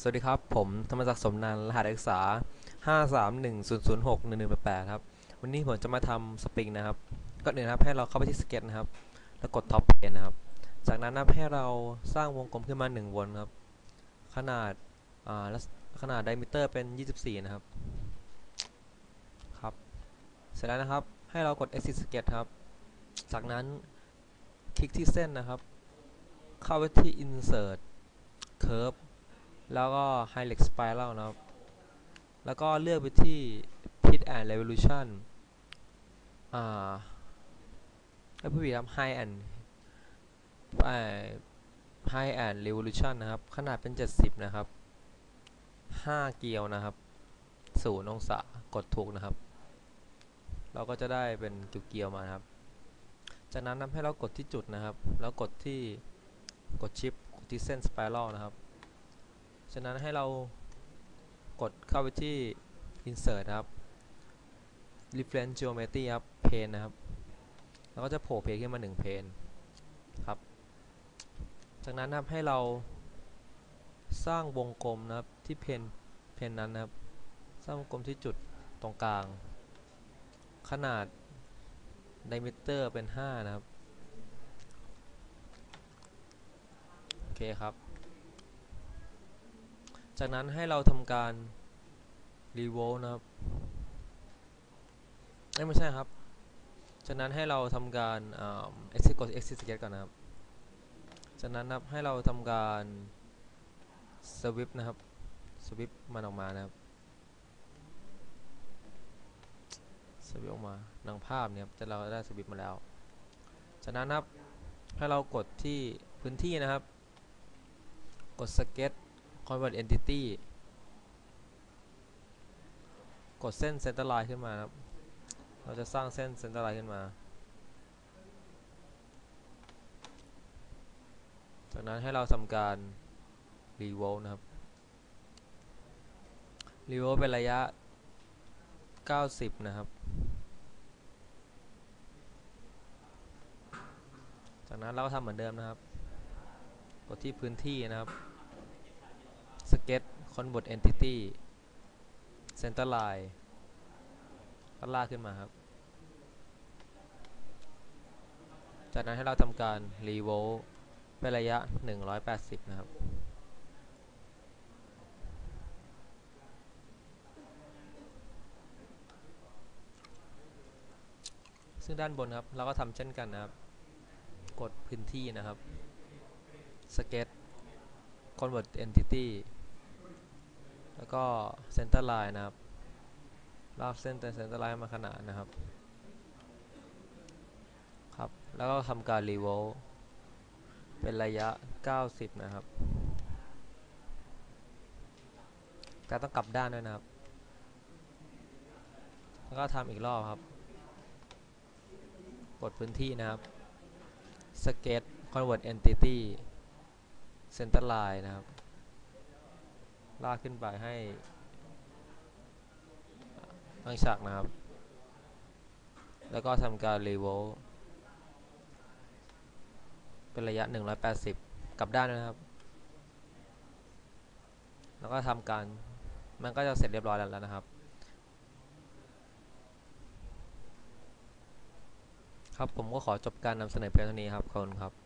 สวัสดีครับ ผมธรรมศักดิ์สมนันรหัสนักศึกษา 53100611188 ครับ วันนี้ผมจะมาทำสปริงนะครับก่อนอื่นนะครับให้เราเข้าไปที่สเก็ตนะครับ แล้วกดท็อปเพนนะครับ จากนั้นนะให้เราสร้างวงกลมขึ้นมา 1 วนครับ ขนาดอ่าขนาดไดมิเตอร์เป็น 24 นะครับ ครับ เสร็จแล้วนะครับ ให้เรากด exit sketch ครับ จากนั้นคลิกที่เส้นนะครับ เข้าไปที่ insert curve แล้วก็ Helix Spiral นะครับ แล้วก็เลือกไปที่ Pit and Revolution อ่าให้ผู้ผิดครับ High and เอ่อ High and Revolution นะครับ ขนาดเป็น 70 นะครับ 5 เกียวนะครับ0องศากดถูกนะครับ เราก็จะได้เป็นเกียวๆมานะครับ จากนั้นนำให้เรากดที่จุดนะครับ แล้วกดที่กดชิปกดที่เส้น Spiral นะครับ ฉะนั้นให้เรากดเข้าไปที่ insert นะครับ reference geometry ครับ plane นะครับ แล้วก็จะโผล่เพนขึ้นมา1เพนครับ จากนั้นครับให้เราสร้างวงกลมนะครับที่เพนเพนนั้นนะครับ สร้างวงกลมที่จุดตรงกลาง ขนาด diameter เป็น 5 นะครับ โอเคครับ จากนั้นให้เราทำการ revolve นะครับไม่ใช่ครับ จากนั้นให้เราทำการอ่า exit กด exit sketch ก่อนนะครับ จากนั้นนะครับให้เราทำการ sweep นะครับ sweep มันออกมานะครับ sweep ออกมาหนังภาพเนี่ยจะเราได้ sweep มาแล้ว จากนั้นนะครับให้เรากดที่พื้นที่นะครับ กด sketch convert entity กดเส้น center line ขึ้นมาครับ เราจะสร้างเส้น center line ขึ้นมา จากนั้นให้เราทำการ revolve นะครับ revolve เป็นระยะ 90 นะครับ จากนั้นเราก็ทำเหมือนเดิมนะครับ กดที่พื้นที่นะครับ sketch convert entity center line ก็ลากขึ้นมาครับ จากนั้นให้เราทำการ revolve เป็นระยะ 180 นะครับซึ่งด้านบนครับ เราก็ทำเช่นกันนะครับ กดพื้นที่นะครับ sketch convert entity แล้วก็ center line นะครับลากเส้นแต่ center line มาขนานนะครับ ครับ แล้วก็ทำการ revolve เป็นระยะ 90 นะครับ การต้องกลับด้านด้วยนะครับ แล้วก็ทำอีกรอบครับ กดพื้นที่นะครับ sketch convert entity center line นะครับ ลากขึ้นไปให้ตั้งฉากนะครับ แล้วก็ทำการ revolve เป็นระยะ 180 กลับด้านนะครับ แล้วก็ทำการ มันก็จะเสร็จเรียบร้อยแล้วนะครับ ครับผมก็ขอจบการนำเสนอเพียงเท่านี้ครับขอบคุณครับ